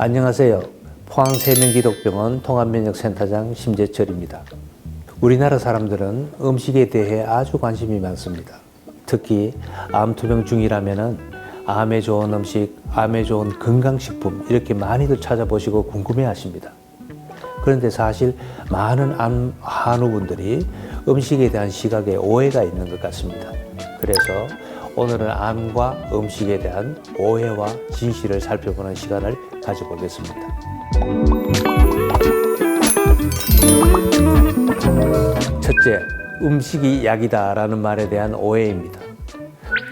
안녕하세요. 포항세명기독병원 통합면역센터장 심재철입니다. 우리나라 사람들은 음식에 대해 아주 관심이 많습니다. 특히 암투병 중이라면은 암에 좋은 음식, 암에 좋은 건강식품 이렇게 많이들 찾아보시고 궁금해하십니다. 그런데 사실 많은 암 한우분들이 음식에 대한 시각에 오해가 있는 것 같습니다. 그래서 오늘은 암과 음식에 대한 오해와 진실을 살펴보는 시간을 가져보겠습니다. 첫째, 음식이 약이다라는 말에 대한 오해입니다.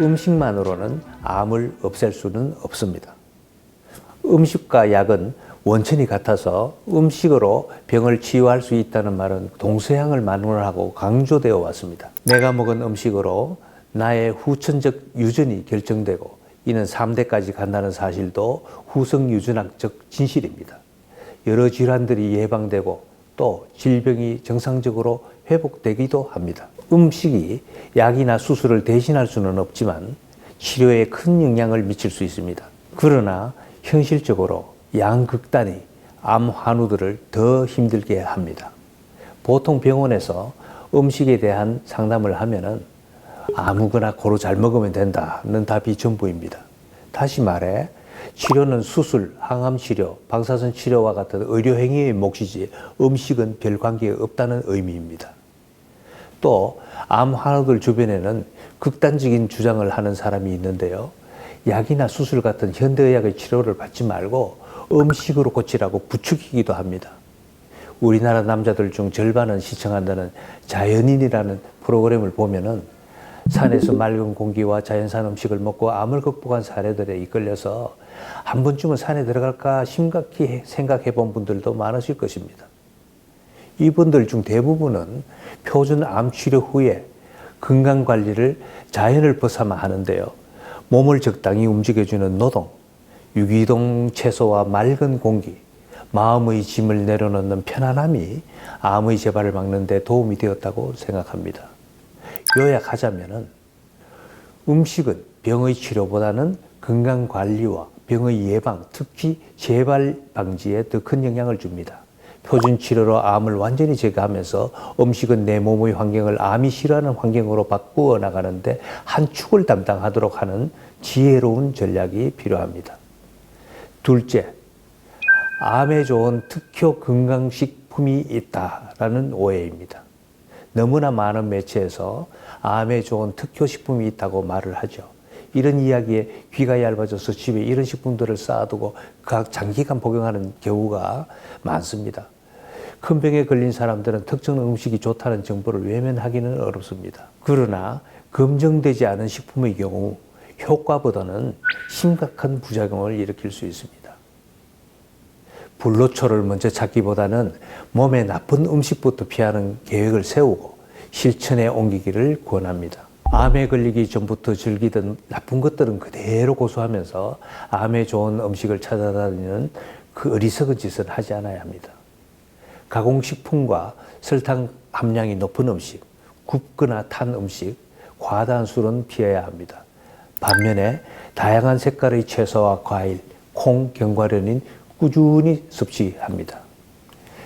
음식만으로는 암을 없앨 수는 없습니다. 음식과 약은 원천이 같아서 음식으로 병을 치유할 수 있다는 말은 동서양을 만원하고 강조되어 왔습니다. 내가 먹은 음식으로 나의 후천적 유전이 결정되고 이는 3대까지 간다는 사실도 후성 유전학적 진실입니다. 여러 질환들이 예방되고 또 질병이 정상적으로 회복되기도 합니다. 음식이 약이나 수술을 대신할 수는 없지만 치료에 큰 영향을 미칠 수 있습니다. 그러나 현실적으로 양극단이 암 환우들을 더 힘들게 합니다. 보통 병원에서 음식에 대한 상담을 하면은 아무거나 고루 잘 먹으면 된다는 답이 전부입니다. 다시 말해 치료는 수술, 항암 치료, 방사선 치료와 같은 의료 행위의 몫이지 음식은 별 관계 없다는 의미입니다. 또 암 환우들 주변에는 극단적인 주장을 하는 사람이 있는데요. 약이나 수술 같은 현대의학의 치료를 받지 말고 음식으로 고치라고 부추기기도 합니다. 우리나라 남자들 중 절반은 시청한다는 자연인이라는 프로그램을 보면은 산에서 맑은 공기와 자연산 음식을 먹고 암을 극복한 사례들에 이끌려서 한 번쯤은 산에 들어갈까 심각히 생각해 본 분들도 많으실 것입니다. 이분들 중 대부분은 표준 암 치료 후에 건강 관리를 자연을 벗삼아 하는데요. 몸을 적당히 움직여주는 노동, 유기동 채소와 맑은 공기, 마음의 짐을 내려놓는 편안함이 암의 재발을 막는 데 도움이 되었다고 생각합니다. 요약하자면은 음식은 병의 치료보다는 건강 관리와 병의 예방, 특히 재발 방지에 더 큰 영향을 줍니다. 표준 치료로 암을 완전히 제거하면서 음식은 내 몸의 환경을 암이 싫어하는 환경으로 바꾸어 나가는데 한 축을 담당하도록 하는 지혜로운 전략이 필요합니다. 둘째, 암에 좋은 특효 건강식품이 있다라는 오해입니다. 너무나 많은 매체에서 암에 좋은 특효 식품이 있다고 말을 하죠. 이런 이야기에 귀가 얇아져서 집에 이런 식품들을 쌓아두고 각 장기간 복용하는 경우가 많습니다. 큰 병에 걸린 사람들은 특정 음식이 좋다는 정보를 외면하기는 어렵습니다. 그러나 검증되지 않은 식품의 경우 효과보다는 심각한 부작용을 일으킬 수 있습니다. 불로초를 먼저 찾기보다는 몸에 나쁜 음식부터 피하는 계획을 세우고 실천에 옮기기를 권합니다. 암에 걸리기 전부터 즐기던 나쁜 것들은 그대로 고수하면서 암에 좋은 음식을 찾아다니는 그 어리석은 짓은 하지 않아야 합니다. 가공식품과 설탕 함량이 높은 음식, 굽거나 탄 음식, 과다한 술은 피해야 합니다. 반면에 다양한 색깔의 채소와 과일, 콩, 견과류는 꾸준히 섭취합니다.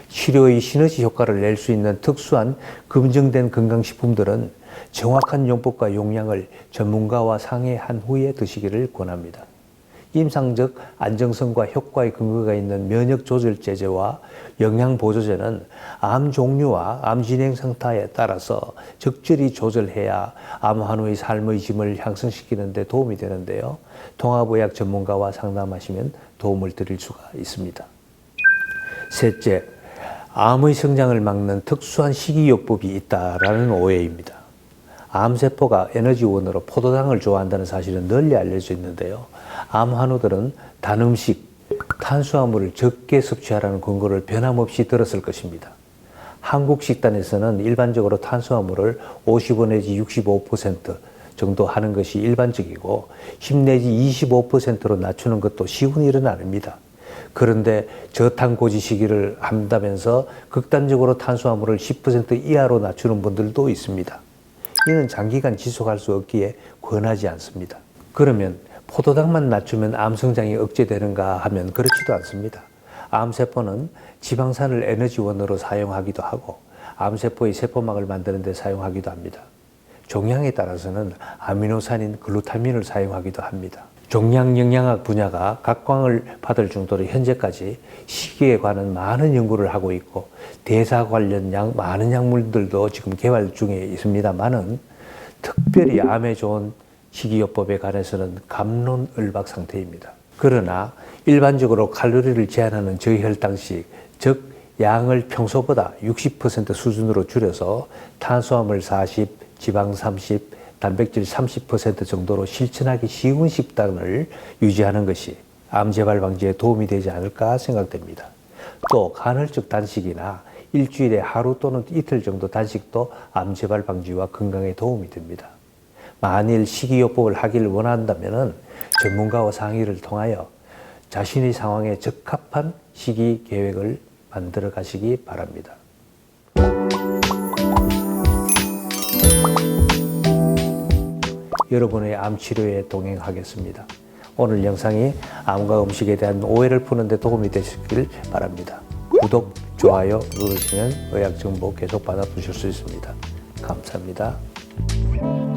치료의 시너지 효과를 낼 수 있는 특수한 검증된 건강식품들은 정확한 용법과 용량을 전문가와 상의한 후에 드시기를 권합니다. 임상적 안정성과 효과의 근거가 있는 면역 조절 제제와 영양 보조제는 암 종류와 암 진행 상태에 따라서 적절히 조절해야 암 환우의 삶의 짐을 향상시키는 데 도움이 되는데요. 통합의학 전문가와 상담하시면 도움을 드릴 수가 있습니다. 셋째, 암의 성장을 막는 특수한 식이요법이 있다라는 오해입니다. 암세포가 에너지원으로 포도당을 좋아한다는 사실은 널리 알려져 있는데요. 암 환우들은 단 음식, 탄수화물을 적게 섭취하라는 권고를 변함없이 들었을 것입니다. 한국 식단에서는 일반적으로 탄수화물을 55 내지 65% 정도 하는 것이 일반적이고 10 내지 25%로 낮추는 것도 쉬운 일은 아닙니다. 그런데 저탄고지 시기를 한다면서 극단적으로 탄수화물을 10% 이하로 낮추는 분들도 있습니다. 이는 장기간 지속할 수 없기에 권하지 않습니다. 그러면 포도당만 낮추면 암 성장이 억제되는가 하면 그렇지도 않습니다. 암세포는 지방산을 에너지원으로 사용하기도 하고 암세포의 세포막을 만드는 데 사용하기도 합니다. 종양에 따라서는 아미노산인 글루타민을 사용하기도 합니다. 종양 영양학 분야가 각광을 받을 정도로 현재까지 식이에 관한 많은 연구를 하고 있고 대사 관련 약 많은 약물들도 지금 개발 중에 있습니다만은 특별히 암에 좋은 식이요법에 관해서는 감론을박 상태입니다. 그러나 일반적으로 칼로리를 제한하는 저혈당식, 즉 양을 평소보다 60% 수준으로 줄여서 탄수화물 40, 지방 30, 단백질 30% 정도로 실천하기 쉬운 식단을 유지하는 것이 암 재발 방지에 도움이 되지 않을까 생각됩니다. 또 간헐적 단식이나 일주일에 하루 또는 이틀 정도 단식도 암 재발 방지와 건강에 도움이 됩니다. 만일 식이요법을 하기를 원한다면 전문가와 상의를 통하여 자신의 상황에 적합한 식이 계획을 만들어 가시기 바랍니다. 여러분의 암 치료에 동행하겠습니다. 오늘 영상이 암과 음식에 대한 오해를 푸는 데 도움이 되시길 바랍니다. 구독, 좋아요 누르시면 의학 정보 계속 받아보실 수 있습니다. 감사합니다.